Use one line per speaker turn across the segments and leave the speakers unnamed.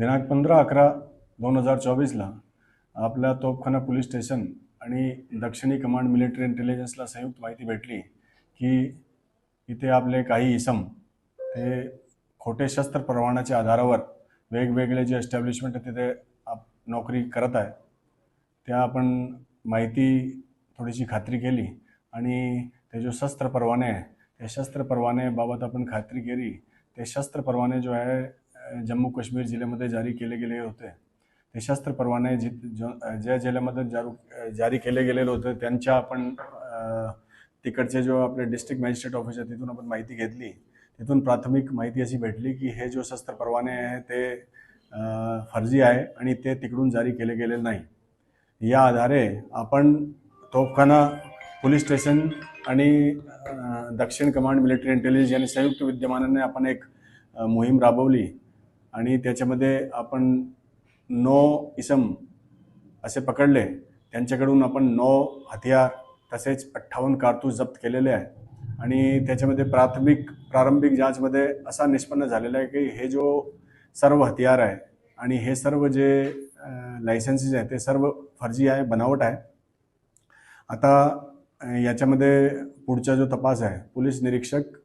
दिनांक पंधरा अकरा दोन हजार चोवीसला आपल्या तोपखाना पोलीस स्टेशन आणि दक्षिणी कमांड मिलिटरी इंटेलिजन्सला संयुक्त माहिती भेटली की इथे आपले काही इसम हे खोटे शस्त्र परवान्याच्या आधारावर वेगवेगळे जे एस्टॅब्लिशमेंट तिथे आप नोकरी करत आहे. त्या आपण माहिती थोडीशी खात्री केली आणि ते जो शस्त्र परवाने आहे त्या शस्त्र परवान्याबाबत आपण खात्री केली. ते शस्त्र परवाने जो आहे जम्मू काश्मीर जिल्ह्यामध्ये जारी केले गेले होते. ते शस्त्र परवाने जि ज्या जिल्ह्यामध्ये जारू जारी केले गेलेले होते त्यांच्या आपण तिकडचे जो आपले डिस्ट्रिक्ट मॅजिस्ट्रेट ऑफिस आहे तिथून आपण माहिती घेतली. तिथून प्राथमिक माहिती अशी भेटली की हे जो शस्त्र परवाने आहे ते फर्जी आहे आणि ते तिकडून जारी केले गेले नाही. या आधारे आपण तोफखाना पोलीस स्टेशन आणि दक्षिण कमांड मिलिटरी इंटेलिजन्स यांनी संयुक्त विद्यमानाने आपण एक मोहीम राबवली. आणि त्याच्यामध्ये आपण नो इसम असे पकडले त्यांच्याकडून आपण नो हथियार तसेच अठ्ठावन्न कारतूस जप्त केलेले आहे. आणि त्याच्यामध्ये प्राथमिक प्रारंभिक जांचमध्ये असा निष्पन्न झालेला आहे की हे जो सर्व हथियार आहे आणि हे सर्व जे लायसन्सेस आहे ते सर्व फर्जी आहे बनावट आहे. आता याच्यामध्ये पुढचा जो तपास आहे पोलीस निरीक्षक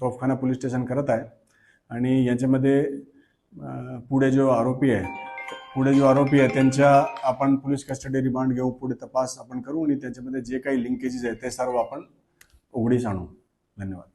तोफखाना पोलीस स्टेशन करत आहे. आणि याच्यामध्ये पुढे जो आरोपी आहे पुढे जो आरोपी आहे त्यांच्या आपण पोलीस कस्टडी रिमांड घेऊ पुढे तपास आपण करू आणि त्याच्यामध्ये जे काही लिंकेजेस आहेत ते सर्व आपण उघडीस आणू. धन्यवाद.